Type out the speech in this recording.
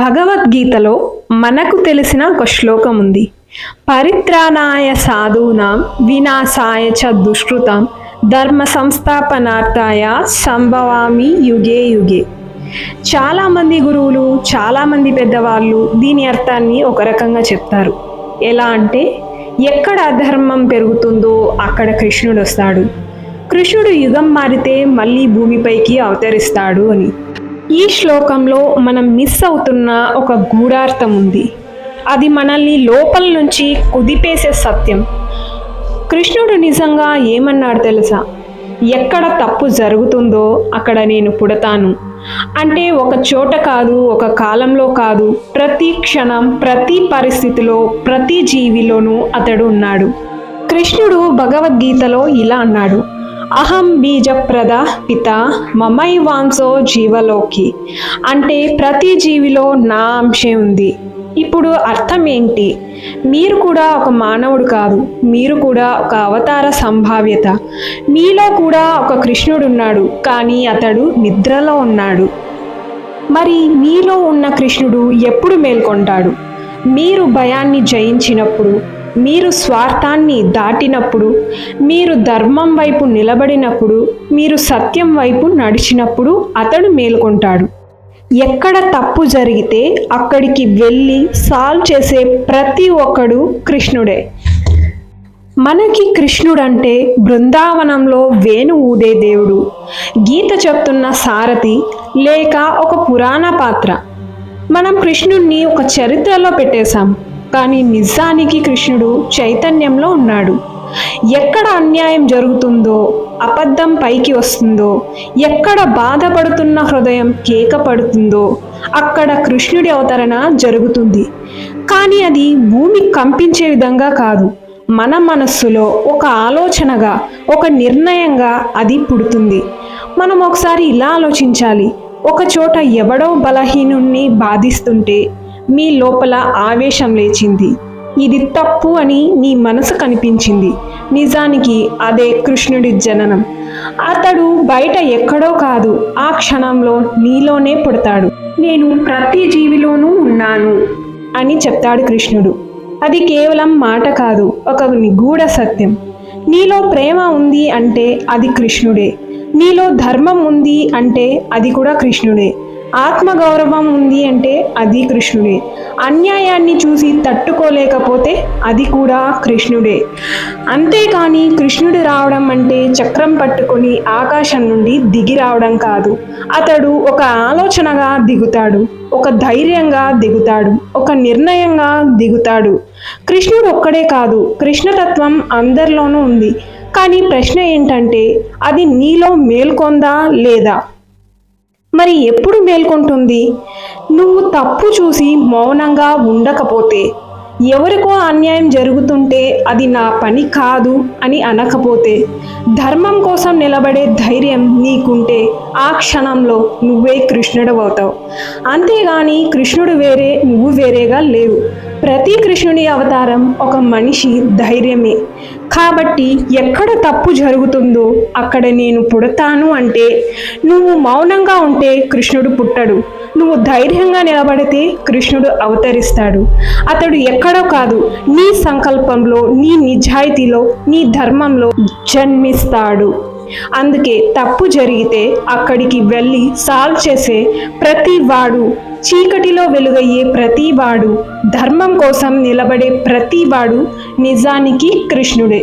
భగవద్గీతలో మనకు తెలిసిన ఒక శ్లోకం ఉంది. పరిత్రాణాయ సాధూనాం వినాశాయ చ దుష్కృతం ధర్మ సంస్థాపనార్థాయ సంభవామి యుగే యుగే. చాలామంది గురువులు చాలామంది పెద్దవాళ్ళు దీని అర్థాన్ని ఒక రకంగా చెప్తారు. ఎలా అంటే ఎక్కడ అధర్మం పెరుగుతుందో అక్కడ కృష్ణుడు వస్తాడు కృష్ణుడు యుగం మారితే మళ్ళీ భూమిపైకి అవతరిస్తాడు అని. ఈ శ్లోకంలో మనం మిస్ అవుతున్న ఒక గూఢార్థం ఉంది. అది మనల్ని లోపల నుంచి కుదిపేసే సత్యం. కృష్ణుడు నిజంగా ఏమన్నాడు తెలుసా? ఎక్కడ తప్పు జరుగుతుందో అక్కడ నేను పుడతాను. అంటే ఒక చోట కాదు ఒక కాలంలో కాదు ప్రతి క్షణం ప్రతి పరిస్థితిలో ప్రతి జీవిలోనూ అతడు ఉన్నాడు. కృష్ణుడు భగవద్గీతలో ఇలా అన్నాడు. అహం బీజప్రద పిత మమైవాంసో జీవలోకి. అంటే ప్రతి జీవిలో నా అంశం ఉంది. ఇప్పుడు అర్థం ఏంటి? మీరు కూడా ఒక మానవుడు కాదు. మీరు కూడా ఒక అవతార సంభావ్యత. మీలో కూడా ఒక కృష్ణుడు ఉన్నాడు కానీ అతడు నిద్రలో ఉన్నాడు. మరి మీలో ఉన్న కృష్ణుడు ఎప్పుడు మేల్కొంటాడు? మీరు భయాన్ని జయించినప్పుడు మీరు స్వార్థాన్ని దాటినప్పుడు మీరు ధర్మం వైపు నిలబడినప్పుడు మీరు సత్యం వైపు నడిచినప్పుడు అతడు మేలుకుంటాడు. ఎక్కడ తప్పు జరిగితే అక్కడికి వెళ్ళి సాల్వ్ చేసే ప్రతి ఒక్కడు కృష్ణుడే. మనకి కృష్ణుడంటే బృందావనంలో వేణు ఊదే దేవుడు. గీత చెప్తున్న సారథి లేక ఒక పురాణ పాత్ర. మనం కృష్ణుణ్ణి ఒక చరిత్రలో పెట్టేశాం. కానీ నిజానికి కృష్ణుడు చైతన్యంలో ఉన్నాడు. ఎక్కడ అన్యాయం జరుగుతుందో అబద్ధం పైకి వస్తుందో ఎక్కడ బాధపడుతున్న హృదయం కేక పడుతుందో అక్కడ కృష్ణుడి అవతరణ జరుగుతుంది. కానీ అది భూమి కంపించే విధంగా కాదు. మన మనస్సులో ఒక ఆలోచనగా ఒక నిర్ణయంగా అది పుడుతుంది. మనం ఒకసారి ఇలా ఆలోచించాలి. ఒక చోట ఎవడో బలహీనుణ్ణి బాధిస్తుంటే మీ లోపల ఆవేశం లేచింది. ఇది తప్పు అని నీ మనసు కనిపించింది. నిజానికి అదే కృష్ణుడి జననం. అతడు బయట ఎక్కడో కాదు ఆ క్షణంలో నీలోనే పుడతాడు. నేను ప్రతి జీవిలోనూ ఉన్నాను అని చెప్తాడు కృష్ణుడు. అది కేవలం మాట కాదు ఒక నిగూఢ సత్యం. నీలో ప్రేమ ఉంది అంటే అది కృష్ణుడే. నీలో ధర్మం ఉంది అంటే అది కూడా కృష్ణుడే. ఆత్మగౌరవం ఉంది అంటే అది కృష్ణుడే. అన్యాయాన్ని చూసి తట్టుకోలేకపోతే అది కూడా కృష్ణుడే. అంతేకాని కృష్ణుడు రావడం అంటే చక్రం పట్టుకొని ఆకాశం నుండి దిగి రావడం కాదు. అతడు ఒక ఆలోచనగా దిగుతాడు ఒక ధైర్యంగా దిగుతాడు ఒక నిర్ణయంగా దిగుతాడు. కృష్ణుడు ఒక్కడే కాదు కృష్ణతత్వం అందరిలోనూ ఉంది. కానీ ప్రశ్న ఏంటంటే అది నీలో మేల్కొందా లేదా? మరి ఎప్పుడు మేల్కొంటుంది? నువ్వు తప్పు చూసి మౌనంగా ఉండకపోతే ఎవరికో అన్యాయం జరుగుతుంటే అది నా పని కాదు అని అనకపోతే ధర్మం కోసం నిలబడే ధైర్యం నీకుంటే ఆ క్షణంలో నువ్వే కృష్ణుడు అవుతావు అంతేగాని కృష్ణుడు వేరే నువ్వు వేరేగా లేవు. ప్రతి కృష్ణుని అవతారం ఒక మనిషి ధైర్యమే. కాబట్టి ఎక్కడ తప్పు జరుగుతుందో అక్కడ నేను పుడతాను అంటే నువ్వు మౌనంగా ఉంటే కృష్ణుడు పుట్టడు. నువ్వు ధైర్యంగా నిలబడితే కృష్ణుడు అవతరిస్తాడు. అతడు ఎక్కడో కాదు నీ సంకల్పంలో నీ నిజాయితీలో నీ ధర్మంలో జన్మిస్తాడు. అందుకే తప్పు జరిగితే అక్కడికి వెళ్ళి సాల్వ్ చేసే ప్రతి వాడు చీకటిలో వెలుగయ్యే ప్రతివాడు ధర్మం కోసం నిలబడే ప్రతి వాడు నిజానికి కృష్ణుడే.